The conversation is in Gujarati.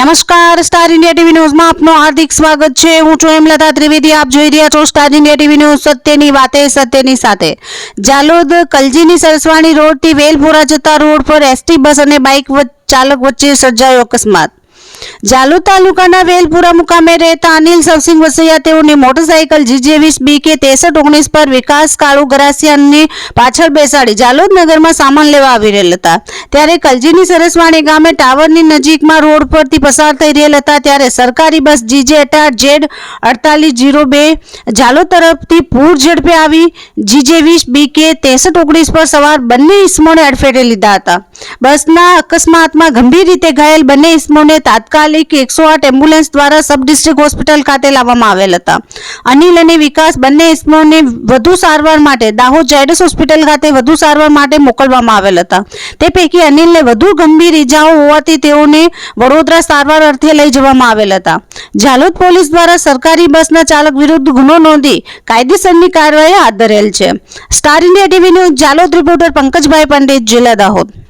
નમસ્કાર, સ્ટાર ઇન્ડિયા ટીવી ન્યૂઝમાં આપનું હાર્દિક સ્વાગત છે. હું છું હેમલતા ત્રિવેદી. આપ જોઈ રહ્યા છો સ્ટાર ઇન્ડિયા ટીવી ન્યૂઝ સત્યની વાતે, સત્યની સાથે. જાલોદ, કલજીની સરસવાણી રોડથી વેલપુરા જતા રોડ પર એસટી બસ અને બાઇક ચાલક વચ્ચે સર્જાયો અકસ્માત. જાલોદ તાલુકાના વેલપુરા મુકામે રહેતા અનિલ સવસિંહ વસૈયા તેઓની મોટરસાયકલ જીજે વીસ બી કે ત્રેસઠ ઓગણીસ પર વિકાસ કાળુ ગરાસિયાની પાછળ બેસાડી જાલોદ નગરમાં સામાન લેવા આવી રહેલ હતા. ત્યારે કલજીની સરસવાણી ગામે ટાવરની નજીકમાં રોડ પરથી પસાર થઈ રહેલ હતા. ત્યારે સરકારી બસ જીજે અઢાર, જેડ અડતાલીસ, જીરો બે જાલોદ તરફથી પૂર ઝડપે આવી. જીજે વીસ બી કે ત્રેસઠ ઓગણીસ પર સવાર બંને ઇસમોને અડફેટે લીધા હતા. બસના અકસ્માતમાં ગંભીર રીતે ઘાયલ બંને ઇસમોને તાત્કાલિક એકસો આઠ એમ્બ્યુલન્સ દ્વારા સબ ડિસ્ટ્રિક્ટ હોસ્પિટલ ખાતે લાવવામાં આવેલ હતા. અનિલ અને વિકાસ બંને ઇસમોને વધુ સારવાર માટે દાહોદ જાયડસ હોસ્પિટલ ખાતે વધુ સારવાર માટે મોકલવામાં આવેલ હતા. તે પૈકી અનિલને વધુ ગંભીર ઈજાઓ હોવાથી તેઓને વડોદરા સારવાર અર્થે લઈ જવામાં આવેલ હતા. જાલોદ પોલીસ દ્વારા સરકારી બસના ચાલક વિરુદ્ધ ગુનો નોંધી કાયદેસરની કાર્યવાહી હાથ ધરેલ છે. Star India TV news Jalod reporter Pankajbhai Pandit, જિલ્લા દાહોદ.